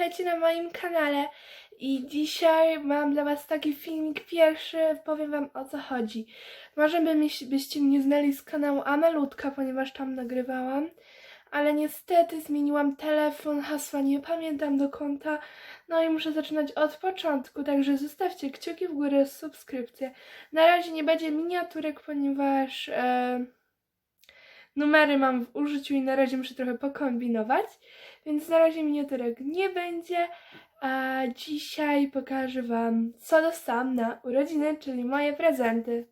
witajcie na moim kanale. I dzisiaj mam dla was taki filmik pierwszy, powiem wam o co chodzi. Może byście mnie znali z kanału Amelutka, ponieważ tam nagrywałam, ale niestety zmieniłam telefon, hasła nie pamiętam do konta, no i muszę zaczynać od początku, także zostawcie kciuki w górę, subskrypcję. Na razie nie będzie miniaturek, ponieważ... E, numery mam w użyciu i na razie muszę trochę pokombinować, więc na razie miniaturek nie będzie, a dzisiaj pokażę Wam, co dostałam na urodziny, czyli moje prezenty.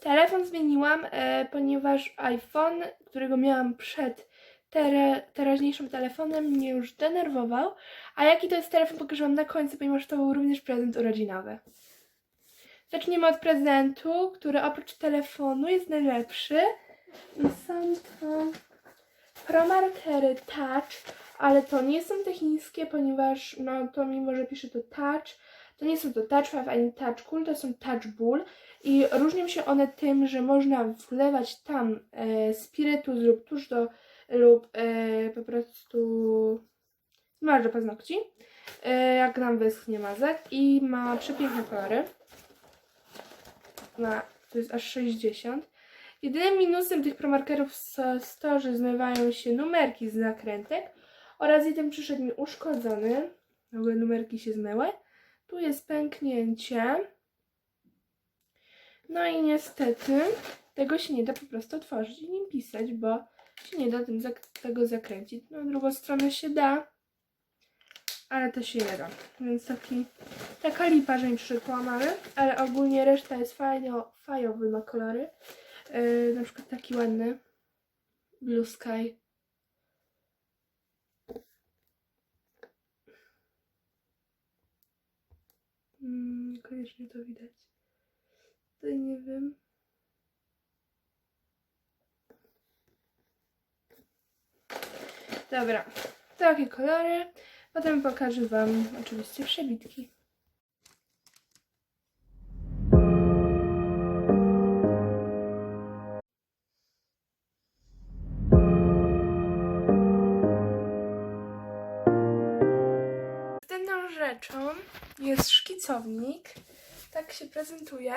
Telefon zmieniłam, e, ponieważ iPhone, którego miałam przed tere, teraźniejszym telefonem, mnie już denerwował, a jaki to jest telefon pokażę Wam na końcu, ponieważ to był również prezent urodzinowy. Zaczniemy od prezentu, który oprócz telefonu jest najlepszy. I są to promarkery Touch, ale to nie są te chińskie, ponieważ no to mimo, że pisze to Touch, to nie są to Touch Five ani Touch Cool, to są Touch Bull i różnią się one tym, że można wlewać tam e, spirytus lub tusz do lub e, po prostu masz do paznokci, e, jak nam wyschnie mazek i ma przepiękne kolory na, to jest aż 60. Jedynym minusem tych promarkerów jest to, że zmywają się numerki z nakrętek oraz jeden przyszedł mi uszkodzony. Ogóle numerki się zmyły. Tu jest pęknięcie. No i niestety tego się nie da po prostu otworzyć i nim pisać, bo się nie da tym tego zakręcić. No, drugą stronę się da, ale to się nie. Więc taki, taka lipa, że mi ale ogólnie reszta jest fajno, fajowy, ma kolory. Yy, na przykład taki ładny Blue Sky. Mm, Niekoniecznie to widać. Tutaj nie wiem. Dobra, takie kolory. Potem pokażę Wam oczywiście przebitki. Następną rzeczą jest szkicownik. Tak się prezentuje.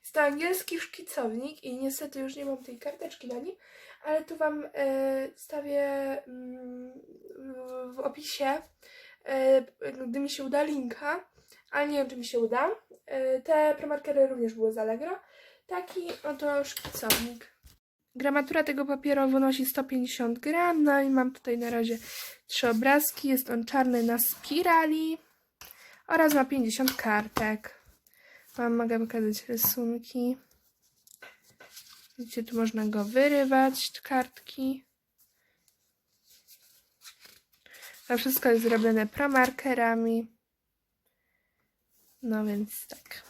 Jest to angielski szkicownik i niestety już nie mam tej karteczki na nim, ale tu Wam e, stawię mm, w, opisie, gdy mi się uda, linka, ale nie wiem, czy mi się uda. E, te promarkery również były z Allegro. Taki oto szkicownik. Gramatura tego papieru wynosi 150 gram, no i mam tutaj na razie trzy obrazki. Jest on czarny na spirali oraz ma 50 kartek. Wam mogę pokazać rysunki. Widzicie, tu można go wyrywać, kartki. To wszystko jest zrobione promarkerami. No więc tak.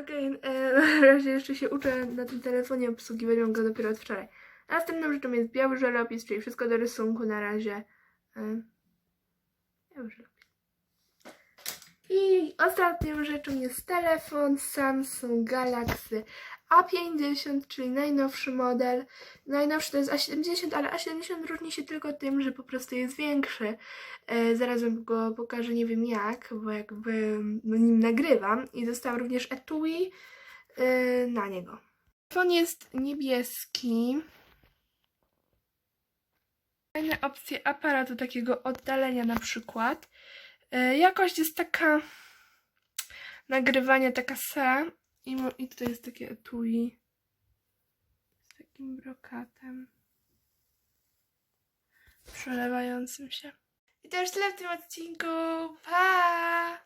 Okej, e, na razie jeszcze się uczę na tym telefonie obsługiwać, mam go dopiero od wczoraj. Następną rzeczą jest biały żelopis, czyli wszystko do rysunku na razie. E, biały żelopis. I ostatnią rzeczą jest telefon Samsung Galaxy A50, czyli najnowszy model. Najnowszy to jest A70, ale A70 różni się tylko tym, że po prostu jest większy. E, zaraz wam go pokażę, nie wiem jak, bo jakby no, nim nagrywam. I dostałam również etui e, na niego. Telefon jest niebieski. Fajne opcje aparatu takiego oddalenia na przykład. E, jakość jest taka nagrywanie taka se i, mo- i tutaj jest takie etui z takim brokatem przelewającym się. I to już tyle w tym odcinku. Pa!